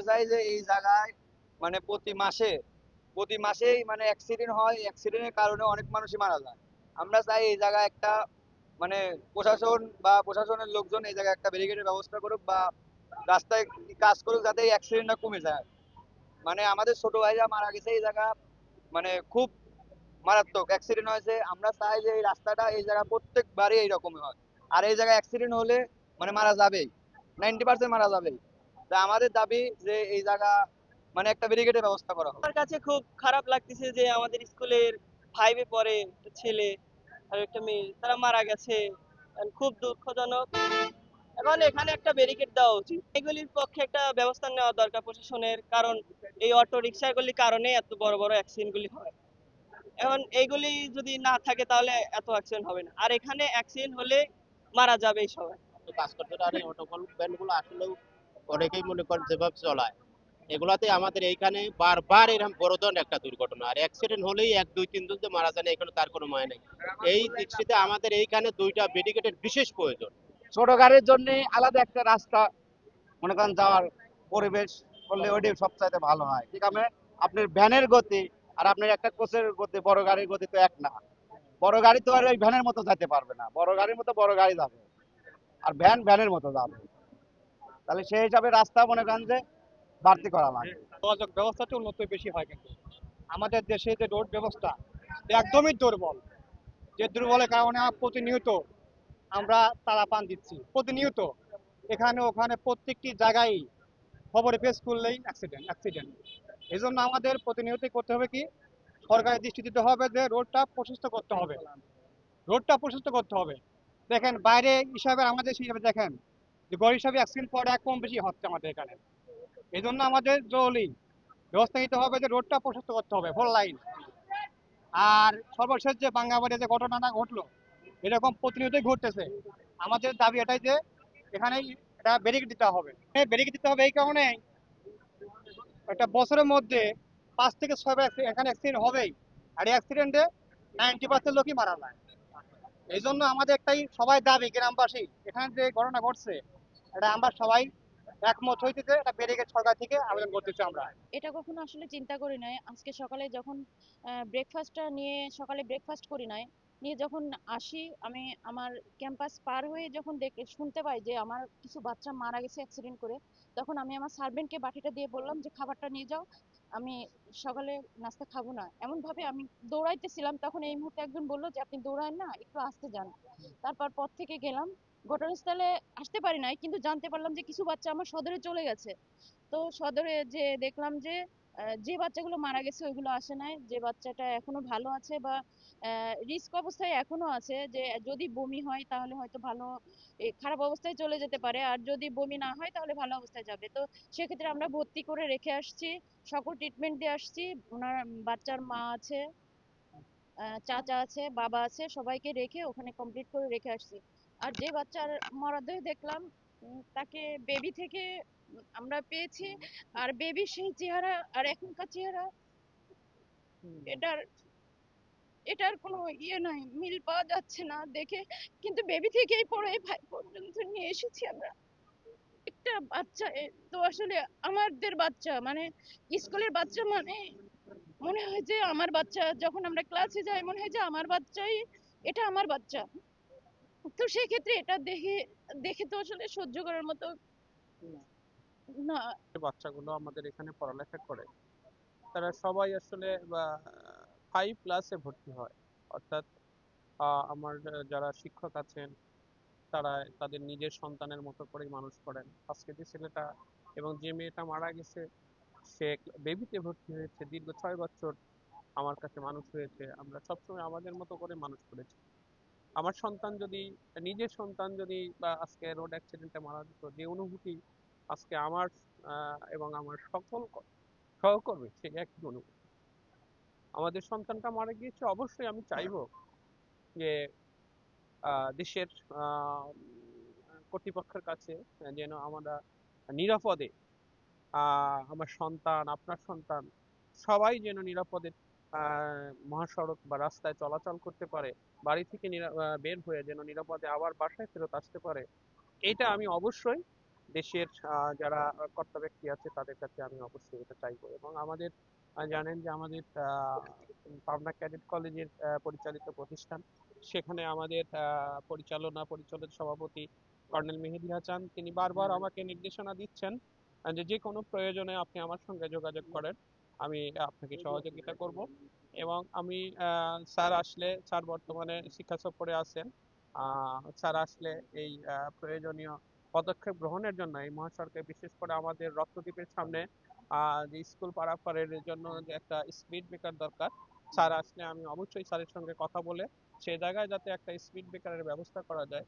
চাই যে এই জায়গায় মানে প্রতি মাসে, প্রতি মাসেই মানে অ্যাক্সিডেন্ট হয় অ্যাক্সিডেন্টের কারণে অনেক মানুষই মারা যায়। আমরা চাই এই জায়গায় একটা মানে প্রশাসন বা প্রশাসনের লোকজন এই জায়গায় একটা ব্যারিকেডের ব্যবস্থা করুক বা রাস্তায় কাজ করুক যাতে এই অ্যাক্সিডেন্টটা কমে যায়। মানে আমাদের ছোট ভাইরা মারা গেছে এই জায়গা মানে খুব মারাত্মক অ্যাক্সিডেন্ট হয়েছে। আমরা চাই যে এই রাস্তাটা এই জায়গা প্রত্যেকবারই এইরকমই হয়। আর এই জায়গায় অ্যাক্সিডেন্ট হলে মানে মারা যাবেই। নাইনটি পার্সেন্ট মারা যাবেই। তা আমাদের দাবি যে এই জায়গা মানে একটা ব্যারিকেডের ব্যবস্থা করা আমার কাছে খুব খারাপ লাগতেছে যে আমাদের স্কুলের ফাইভে পড়ে একটা ছেলে আর একটা মেয়ে তারা মারা গেছে। খুব দুঃখজনক। এখন এখানে একটা ব্যারিকেড দেওয়া উচিত। এগুলির পক্ষে একটা ব্যবস্থা নেওয়া দরকার প্রশাসনের কারণ এই অটো রিক্সাগুলির কারণে এত বড় বড় অ্যাক্সিডেন্টগুলি হয়। এখন এইগুলি যদি না থাকে তাহলে এত অ্যাক্সিডেন্ট হবে না। আর এখানে অ্যাক্সিডেন্ট হলে মারা যাবে সবাই। কাজ করতে অটো ভ্যানগুলো আসলেও অনেকেই মনে করেন যেভাবে চলায়। এগুলাতে আমাদের এইখানে বারবার এরকম বড় ধরনের একটা দুর্ঘটনা। আর অ্যাক্সিডেন্ট হলেই এক, দুই তিনজন যে মারা যায় এখানে তার কোনো মানে নেই। এই দৃষ্টিতে আমাদের এইখানে দুইটা ব্যারিকেডের বিশেষ প্রয়োজন। ছোট গাড়ির জন্য আলাদা একটা রাস্তা, মনে করেন যাওয়ার পরিবেশ করলে ওইটাই সবচাইতে ভালো হয়। ঠিক আছে? আপনার ভ্যানের গতি আর আপনার একটা কোচের গতি, বড় গাড়ির গতি তো এক না। বড় গাড়ি তো আর ওই ভ্যানের মতো যেতে পারবে না। বড় গাড়ির মতো বড় গাড়ি যাবে। আর ভ্যান ভ্যানের মতো যাবে। তাহলে সেই হিসাবে রাস্তা মনে করেন যে বাড়তি করা লাগে। যোগাযোগ ব্যবস্থাটা উন্নত বেশি হয় কিন্তু। আমাদের দেশে যে রোড ব্যবস্থা একদমই দুর্বল। যে দুর্বলের কারণে প্রতিনিয়ত আমরা তারা পান দিচ্ছি, প্রতিনিয়ত। এখানে, ওখানে প্রত্যেকটি জায়গায় খবরে পেশ করলেই অ্যাক্সিডেন্ট অ্যাক্সিডেন্ট এই জন্য আমাদের প্রতিনিয়তই করতে হবে কি? সরকারের দৃষ্টি দিতে হবে যে রোডটা প্রশস্ত করতে হবে। রোডটা প্রশস্ত করতে হবে। দেখেন, বাইরে হিসাবে আমাদের সেই হিসাবে দেখেন গড় হিসাবে অ্যাক্সিডেন্ট পরে কম বেশি হচ্ছে আমাদের এখানে। এই জন্য আমাদের জরুরি ব্যবস্থা নিতে হবে যে রোডটা প্রশস্ত করতে হবে ফোর লাইন আর সর্বশেষ যে বাঙ্গাবাড়ি যে ঘটনাটা ঘটলো, এরকম প্রতিনিয়তই ঘটতেছে। আমাদের দাবি এটাই যে এখানে এটা ব্যারিকেড দিতে হবে। ব্যারিকেড দিতে হবে এই কারণে একটা বছরের মধ্যে পাঁচ থেকে ছয় বার এখানে অ্যাক্সিডেন্ট হবেই। আর এই অ্যাক্সিডেন্টে নাইনটি পার্সেন্ট লোকই মারা যায়। এই জন্য আমাদের একটাই সবাই দাবি, গ্রামবাসী, এখানে যে ঘটনা ঘটছে এটা আমরা সবাই একমত হইতেছে, এটা ব্যারিকেড সরকার থেকে, আবেদন করতেছি আমরা। এটা কখনো আসলে চিন্তা করি নাই। আজকে সকালে যখন ব্রেকফাস্টটা নিয়ে সকালে ব্রেকফাস্ট করি নাই, নিয়ে যখন আসি, আমি আমার ক্যাম্পাস পার হয়ে যখন দেখে, শুনতে পাই যে আমার কিছু বাচ্চা মারা গেছে অ্যাক্সিডেন্ট করে, তখন আমি আমার সার্ভেন্টকে বাটিটা দিয়ে বললাম যে, খাবারটা নিয়ে যাও, আমি সকালে নাস্তা খাব না। এমন ভাবে আমি দৌড়াইতেছিলাম, তখন এই মুহূর্তে একজন বলল যে, আপনি দৌড়ান না, একটু আসতে যান। তারপর পথ থেকে গেলাম ঘটনাস্থলে আসতে পারি নাই, কিন্তু জানতে পারলাম যে কিছু বাচ্চা আমার সদরে চলে গেছে। তো সদরে যে দেখলাম যে যে বাচ্চাগুলো মারা গেছে ওইগুলো আসে নাই, যে বাচ্চাটা এখনও ভালো আছে বা রিস্ক অবস্থায় এখনও আছে যে যদি বমি হয় তাহলে হয়তো ভালো খারাপ অবস্থায় চলে যেতে পারে, আর যদি বমি না হয় তাহলে ভালো অবস্থায় যাবে। তো সেক্ষেত্রে আমরা ভর্তি করে রেখে আসছি, সকল ট্রিটমেন্ট দিয়ে আসছি, ওনার বাচ্চার মা আছে চাচা আছে, বাবা আছে, সবাইকে রেখে ওখানে কমপ্লিট করে রেখে আসছি। আর যে বাচ্চার মরদেহ দেখলাম তাকে বেবি থেকে আমরা পেয়েছি। আর বেবি সেই চেহারা আর এখনকার চেহারা এটার এটার কোনো ইয়ে নাই মিল পাওয়া যাচ্ছে না দেখে। কিন্তু বেবি থেকেই পড়ে ভাই পর্যন্ত নিয়ে এসেছি আমরা। একটা বাচ্চা তো আসলে আমাদের বাচ্চা মানে স্কুলের বাচ্চা মানে মনে হয় যে আমার বাচ্চা যখন আমরা ক্লাসে যাই মনে হয় যে আমার বাচ্চাই এটা আমার বাচ্চা। তো সেক্ষেত্রে এটা দেখে দেখে তো আসলে সহ্য করার মতো না। বাচ্চাগুলো আমাদের এখানে পড়ালেখা করে তারা সবাই আসলে ফাইভ ক্লাসে ভর্তি হয়। অর্থাৎ আমার যারা শিক্ষক আছেন তারা তাদের নিজের সন্তানের মতো করেই মানুষ করেন। আজকে যে ছেলেটা এবং যে মেয়েটা মারা গেছে সে বেবিতে ভর্তি হয়েছে দীর্ঘ ছয় বছর আমার কাছে মানুষ হয়েছে। আমরা সবসময় আমাদের মতো করে মানুষ করেছি। আমার সন্তান যদি, নিজের সন্তান যদি বা আজকে রোড অ্যাক্সিডেন্টে মারা যেত, যে অনুভূতি আজকে আমার এবং আমার সকল সহকর্মী সেই একই অনুভূতি। আমাদের সন্তানটা মারা গিয়েছে, অবশ্যই আমি চাইব যে দেশের কর্তৃপক্ষের কাছে যেন আমরা নিরাপদে আমার সন্তান, আপনার সন্তান, সবাই যেন নিরাপদে মহাসড়ক বা রাস্তায় চলাচল করতে পারে বাড়ি থেকে বের হয়ে যেন নিরাপদে আবার বাসায় ফেরত আসতে পারে এটা আমি অবশ্যই দেশের যারা কর্তা ব্যক্তি আছে তাদের কাছে আমি অবশ্যই এটা চাইব এবং আমাদের আহ, জানেন যে আমাদের পাবনা ক্যাডেট কলেজের পরিচালিত প্রতিষ্ঠান সেখানে আমাদের আহ, পরিচালনা পরিচালক সভাপতি কর্নেল মেহেদি হাসান তিনি বারবার আমাকে নির্দেশনা দিচ্ছেন যে যে কোনো প্রয়োজনে আপনি আমার সঙ্গে যোগাযোগ করেন। আমি আপনাকে সহযোগিতা করব। এবং আমি স্যার আসলে, স্যার বর্তমানে শিক্ষা সফরে আছেন। স্যার আসলে এই প্রয়োজনীয় পদক্ষেপ গ্রহণের জন্য এই মহাসড়কে, বিশেষ করে আমাদের রক্তদ্বীপের সামনে যে স্কুল পারাপারের জন্য যে একটা স্পিড ব্রেকার দরকার, স্যার আসলে আমি অবশ্যই স্যারের সঙ্গে কথা বলে সেই জায়গায় যাতে একটা স্পিড ব্রেকারের ব্যবস্থা করা যায়।